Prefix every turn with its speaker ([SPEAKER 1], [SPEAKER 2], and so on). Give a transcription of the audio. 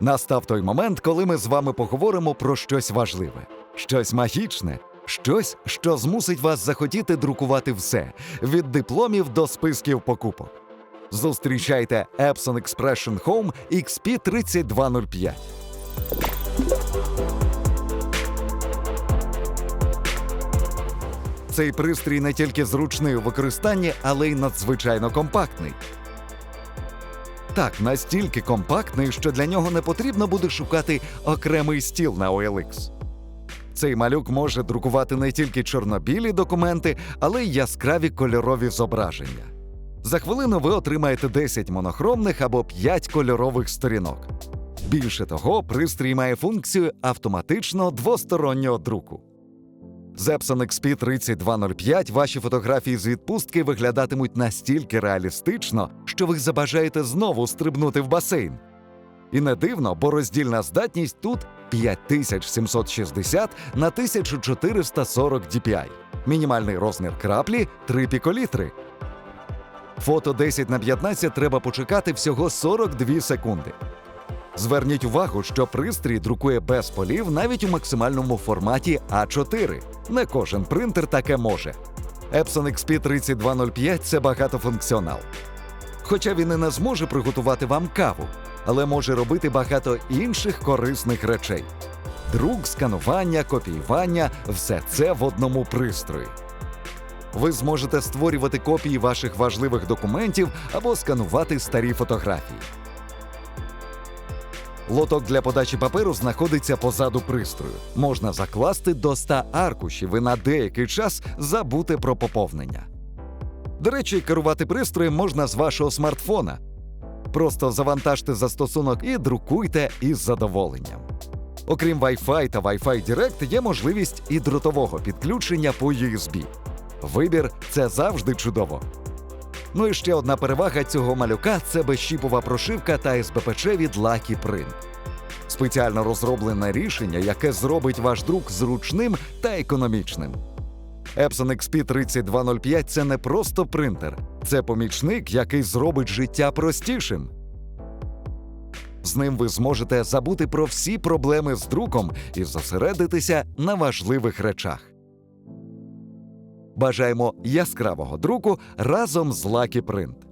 [SPEAKER 1] Настав той момент, коли ми з вами поговоримо про щось важливе, щось магічне, щось, що змусить вас захотіти друкувати все від дипломів до списків покупок. Зустрічайте Epson Expression Home XP3205. Цей пристрій не тільки зручний у використанні, але й надзвичайно компактний. Так, настільки компактний, що для нього не потрібно буде шукати окремий стіл на OLX. Цей малюк може друкувати не тільки чорнобілі документи, але й яскраві кольорові зображення. За хвилину ви отримаєте 10 монохромних або 5 кольорових сторінок. Більше того, пристрій має функцію автоматичного двостороннього друку. З Epson XP 3205 ваші фотографії з відпустки виглядатимуть настільки реалістично, що ви забажаєте знову стрибнути в басейн. І не дивно, бо роздільна здатність тут 5760 на 1440 DPI. Мінімальний розмір краплі 3 піколітри. Фото 10 на 15 треба почекати всього 42 секунди. Зверніть увагу, що пристрій друкує без полів навіть у максимальному форматі А4. Не кожен принтер таке може. Epson XP 3205 – це багатофункціонал. Хоча він і не зможе приготувати вам каву, але може робити багато інших корисних речей. Друк, сканування, копіювання все це в одному пристрої. Ви зможете створювати копії ваших важливих документів або сканувати старі фотографії. Лоток для подачі паперу знаходиться позаду пристрою. Можна закласти до 100 аркушів і на деякий час забути про поповнення. До речі, керувати пристроєм можна з вашого смартфона. Просто завантажте застосунок і друкуйте із задоволенням. Окрім Wi-Fi та Wi-Fi Direct, є можливість і дротового підключення по USB. Вибір це завжди чудово. Ну і ще одна перевага цього малюка це безщіпова прошивка та СБПЧ від Lucky Print. Спеціально розроблене рішення, яке зробить ваш друк зручним та економічним. Epson XP 3205 – це не просто принтер, це помічник, який зробить життя простішим. З ним ви зможете забути про всі проблеми з друком і зосередитися на важливих речах. Бажаємо яскравого друку разом з Lucky Print.